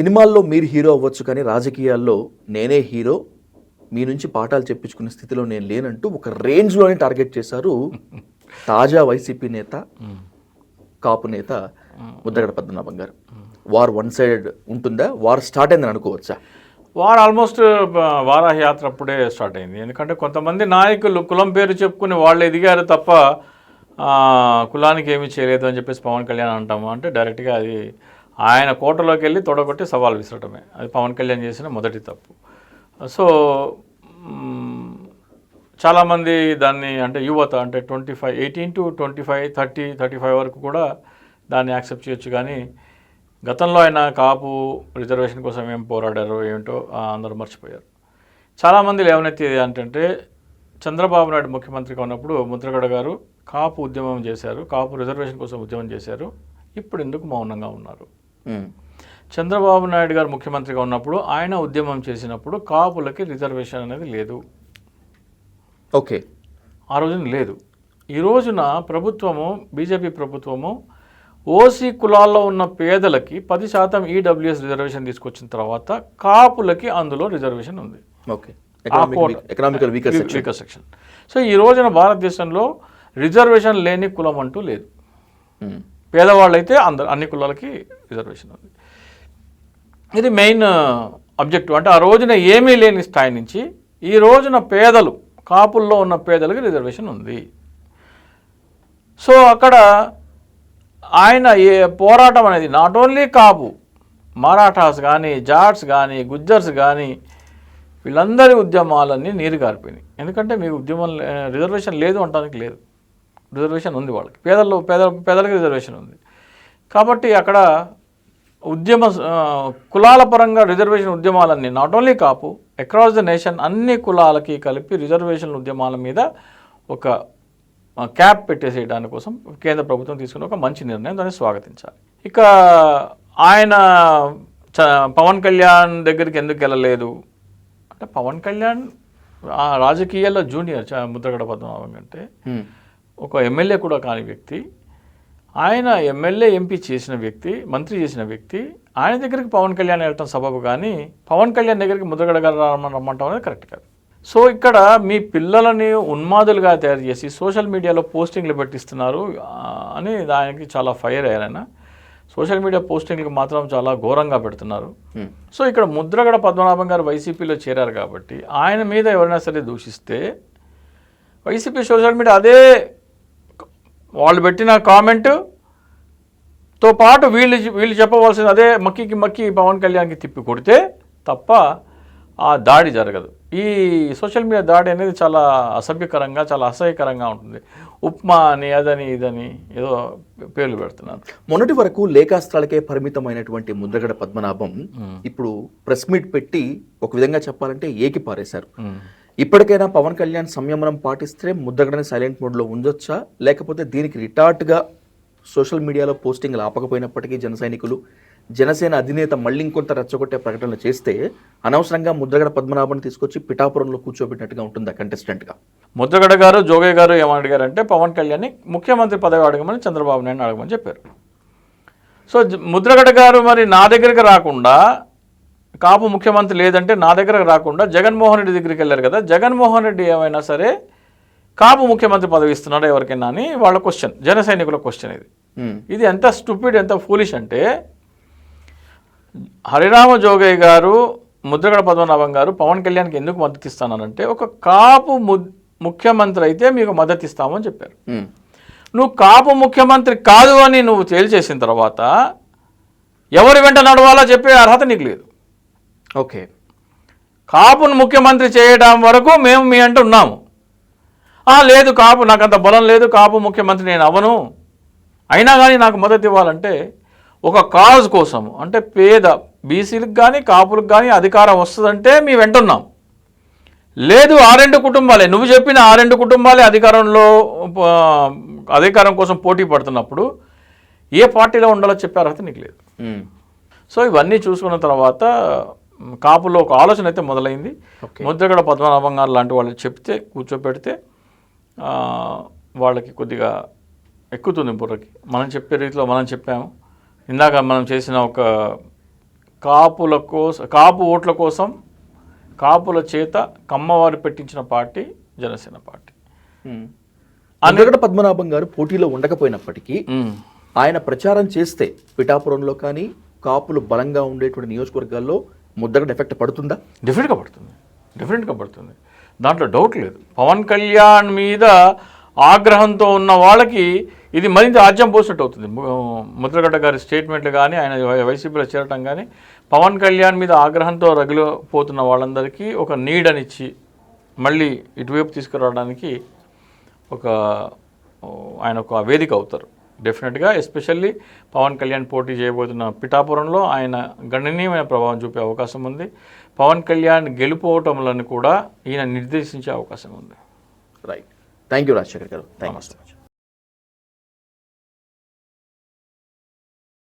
సినిమాల్లో మీరు హీరో అవ్వచ్చు కానీ రాజకీయాల్లో నేనే హీరో మీ నుంచి పాఠాలు చెప్పించుకునే స్థితిలో నేను లేనంటూ ఒక రేంజ్లోనే టార్గెట్ చేశారు తాజా వైసీపీ నేత కాపు నేత Mudragada Padmanabham garu. War one side ఉంటుందా? వార్ స్టార్ట్ అయిందని అనుకోవచ్చా? వారు ఆల్మోస్ట్ వారాహ యాత్ర అప్పుడే స్టార్ట్ అయింది. ఎందుకంటే కొంతమంది నాయకులు కులం పేరు చెప్పుకుని వాళ్ళు ఎదిగారు తప్ప కులానికి ఏమీ చేయలేదు అని చెప్పేసి పవన్ కళ్యాణ్ అంటాము అంటే డైరెక్ట్గా అది ఆయన కోటలోకి వెళ్ళి తొడగొట్టి సవాల్ విసరటమే. అది పవన్ కళ్యాణ్ చేసిన మొదటి తప్పు. సో చాలామంది దాన్ని అంటే యువత అంటే twenty five eighteen to twenty five thirty thirty five వరకు కూడా దాన్ని యాక్సెప్ట్ చేయొచ్చు కానీ గతంలో ఆయన కాపు రిజర్వేషన్ కోసం ఏం పోరాడారో ఏమిటో అందరూ మర్చిపోయారు. చాలామంది లేవనెత్తేది ఏంటంటే చంద్రబాబు నాయుడు ముఖ్యమంత్రిగా ఉన్నప్పుడు ముద్రగడ గారు కాపు ఉద్యమం చేశారు కాపు రిజర్వేషన్ కోసం ఉద్యమం చేశారు ఇప్పుడు ఎందుకు మౌనంగా ఉన్నారు? చంద్రబాబు నాయుడు గారు ముఖ్యమంత్రిగా ఉన్నప్పుడు ఆయన ఉద్యమం చేసినప్పుడు కాపులకి రిజర్వేషన్ అనేది లేదు. ఓకే. ఆ రోజున లేదు. ఈ రోజున ప్రభుత్వము బీజేపీ ప్రభుత్వము ఓసీ కులాల్లో ఉన్న పేదలకి పది శాతం ఈడబ్ల్యూఎస్ రిజర్వేషన్ తీసుకొచ్చిన తర్వాత కాపులకి అందులో రిజర్వేషన్ ఉంది. Okay. Economical weaker section so ఈ రోజున భారతదేశంలో రిజర్వేషన్ లేని కులం అంటూ లేదు. పేదవాళ్ళైతే అందరు అన్ని కులాలకి రిజర్వేషన్ ఉంది. ఇది మెయిన్ అబ్జెక్టివ్ అంటే ఆ రోజున ఏమీ లేని స్థాయి నుంచి ఈ రోజున పేదలు కాపుల్లో ఉన్న పేదలకి రిజర్వేషన్ ఉంది. సో అక్కడ ఆయన ఏ పోరాటం అనేది నాట్ ఓన్లీ కాపు మరాఠాస్ కానీ జాట్స్ కానీ గుజ్జర్స్ కానీ వీళ్ళందరి ఉద్యమాలన్నీ నీరు గారిపోయినాయి. ఎందుకంటే మీకు ఉద్యమం లే- రిజర్వేషన్ లేదు అనడానికి లేదు. రిజర్వేషన్ ఉంది వాళ్ళకి. పేదల్లో పేద పేదలకి రిజర్వేషన్ ఉంది. కాబట్టి అక్కడ ఉద్యమ కులాల పరంగా reservation ఉద్యమాలన్నీ not only Kapu across the nation అన్ని కులాలకి కలిపి రిజర్వేషన్ ఉద్యమాల మీద ఒక క్యాప్ పెట్టేసే దానికోసం కేంద్ర ప్రభుత్వం తీసుకున్న ఒక మంచి నిర్ణయం దాన్ని స్వాగతించాలి. ఇక ఆయన చ- పవన్ కళ్యాణ్ దగ్గరికి ఎందుకు వెళ్ళలేదు? అంటే పవన్ కళ్యాణ్ ఆ రాజకీయాల్లో జూనియర్ ముద్రగడ పద్మనాభం కంటే ఒక ఎమ్మెల్యే కూడా కాని వ్యక్తి ఆయన ఎమ్మెల్యే ఎంపీ చేసిన వ్యక్తి మంత్రి చేసిన వ్యక్తి ఆయన దగ్గరికి పవన్ కళ్యాణ్ వెళ్ళటం సబబు కానీ పవన్ కళ్యాణ్ దగ్గరికి ముద్రగడ గారు రమ్మని రమ్మంటాం అనేది కరెక్ట్ కాదు. సో ఇక్కడ మీ పిల్లలని ఉన్మాదులుగా తయారు చేసి సోషల్ మీడియాలో పోస్టింగ్లు పెట్టిస్తున్నారు అని దానికి చాలా ఫైర్ అయ్యారు ఆయన. సోషల్ మీడియా పోస్టింగ్లకు మాత్రం చాలా ఘోరంగా పెడుతున్నారు. సో ఇక్కడ ముద్రగడ పద్మనాభం గారు వైసీపీలో చేరారు కాబట్టి ఆయన మీద ఎవరైనా సరే దూషిస్తే వైసీపీ సోషల్ మీడియా అదే వాళ్ళు పెట్టిన కామెంట్తో పాటు వీళ్ళు వీళ్ళు చెప్పవలసింది అదే మక్కికి మక్కి పవన్ కళ్యాణ్కి తిప్పి కొడితే తప్ప ఆ దాడి జరగదు. ఈ సోషల్ మీడియా దాడి అనేది చాలా అసభ్యకరంగా చాలా అసహ్యకరంగా ఉంటుంది. ఉప్మా అని అదని ఇదని ఏదో పేర్లు పెడుతున్నారు. మొన్నటి వరకు లేఖాస్త్రాలకే పరిమితమైనటువంటి ముద్రగడ పద్మనాభం ఇప్పుడు ప్రెస్ మీట్ పెట్టి ఒక విధంగా చెప్పాలంటే ఏకి పారేశారు ఇప్పటికైనా పవన్ కళ్యాణ్ సంయమనం పాటిస్తే ముద్రగడని సైలెంట్ మోడ్లో ఉంచొచ్చా లేకపోతే దీనికి రిటార్ట్గా సోషల్ మీడియాలో పోస్టింగ్లు ఆపకపోయినప్పటికీ జన సైనికులు జనసేన అధినేత మళ్ళీ ఇంకొంత రెచ్చగొట్టే ప్రకటనలు చేస్తే అనవసరంగా ముద్రగడ పద్మనాభం తీసుకొచ్చి పిఠాపురంలో కూర్చోబెట్టినట్టుగా ఉంటుందా కంటెస్టెంట్గా ముద్రగడ గారు జోగయ్య గారు ఏమని అడిగారంటే పవన్ కళ్యాణ్ని ముఖ్యమంత్రి పదవి అడగమని చంద్రబాబు నాయుడు అడగమని చెప్పారు. సో జ- ముద్రగడ గారు మరి నా దగ్గరికి రాకుండా కాపు ముఖ్యమంత్రి లేదంటే నా దగ్గరకు రాకుండా జగన్మోహన్ రెడ్డి దగ్గరికి వెళ్ళారు కదా జగన్మోహన్ రెడ్డి ఏమైనా సరే కాపు ముఖ్యమంత్రి పదవి ఇస్తున్నాడా ఎవరికైనా అని వాళ్ళ క్వశ్చన్ జన సైనికుల క్వశ్చన్ ఇది. ఇది ఎంత స్టూపిడ్ ఎంత ఫూలిష్ అంటే హరిరామ జోగయ్య గారు ముద్రగడ పద్మనాభం గారు పవన్ కళ్యాణ్కి ఎందుకు మద్దతు ఇస్తానంటే ఒక కాపు ముఖ్యమంత్రి అయితే మీకు మద్దతు ఇస్తామని చెప్పారు. నువ్వు కాపు ముఖ్యమంత్రి కాదు అని నువ్వు తేల్చేసిన తర్వాత ఎవరి వెంట నడవాలో చెప్పే అర్హత నీకు లేదు. ఓకే. కాపును ముఖ్యమంత్రి చేయడం వరకు మేము మీ అంటూ ఉన్నాము. "ఆ, లేదు కాపు నాకు అంత బలం లేదు కాపు ముఖ్యమంత్రి నేను అవను అయినా కానీ నాకు మద్దతు ఇవ్వాలంటే ఒక కాజ్ కోసం అంటే పేద బీసీలకు కానీ కాపులకు కానీ అధికారం వస్తుందంటే మీ వెంటున్నాం లేదు ఆ రెండు కుటుంబాలే నువ్వు చెప్పిన ఆ రెండు కుటుంబాలే అధికారంలో అధికారం కోసం పోటీ పడుతున్నప్పుడు ఏ పార్టీలో ఉండాలో చెప్పే అర్హత నీకు లేదు. సో ఇవన్నీ చూసుకున్న తర్వాత కాపులో ఒక ఆలోచన అయితే మొదలైంది. ముద్రగడ పద్మనాభం గారు లాంటి వాళ్ళు చెప్తే కూర్చోపెడితే వాళ్ళకి కొద్దిగా ఎక్కుతుంది బుర్రకి. మనం చెప్పే రీతిలో మనం చెప్పాము. ఇందాక మనం చేసిన ఒక కాపుల కోసం కాపు ఓట్ల కోసం కాపుల చేత కమ్మవారు పెట్టించిన పార్టీ జనసేన పార్టీ. ముద్రగడ పద్మనాభం గారు పోటీలో ఉండకపోయినప్పటికీ. ఆయన ప్రచారం చేస్తే పిఠాపురంలో కానీ కాపులు బలంగా ఉండేటువంటి నియోజకవర్గాల్లో ముద్రగడ ఎఫెక్ట్ పడుతుందా? డెఫినెట్గా పడుతుంది. డెఫినెట్గా పడుతుంది. దాంట్లో డౌట్ లేదు. పవన్ కళ్యాణ్ మీద ఆగ్రహంతో ఉన్న వాళ్ళకి ఇది మరింత ఆజ్యం పోసినట్టు అవుతుంది. ముద్రగడ్డ గారి స్టేట్మెంట్లు కానీ ఆయన వైసీపీలో చేరటం కానీ పవన్ కళ్యాణ్ మీద ఆగ్రహంతో రగిలిపోతున్న వాళ్ళందరికీ ఒక నీడనిచ్చి మళ్ళీ ఇటువైపు తీసుకురావడానికి ఒక ఆయన ఒక వేదిక అవుతారు. డెఫినెట్గా ఎస్పెషల్లీ పవన్ కళ్యాణ్ పోటీ చేయబోతున్న పిఠాపురంలో ఆయన గణనీయమైన ప్రభావం చూపే అవకాశం ఉంది. పవన్ కళ్యాణ్ గెలుపోవటంలను కూడా ఈయన నిర్దేశించే అవకాశం ఉంది. రైట్ థ్యాంక్ యూ రాజశేఖర్ గారు. Thank you so much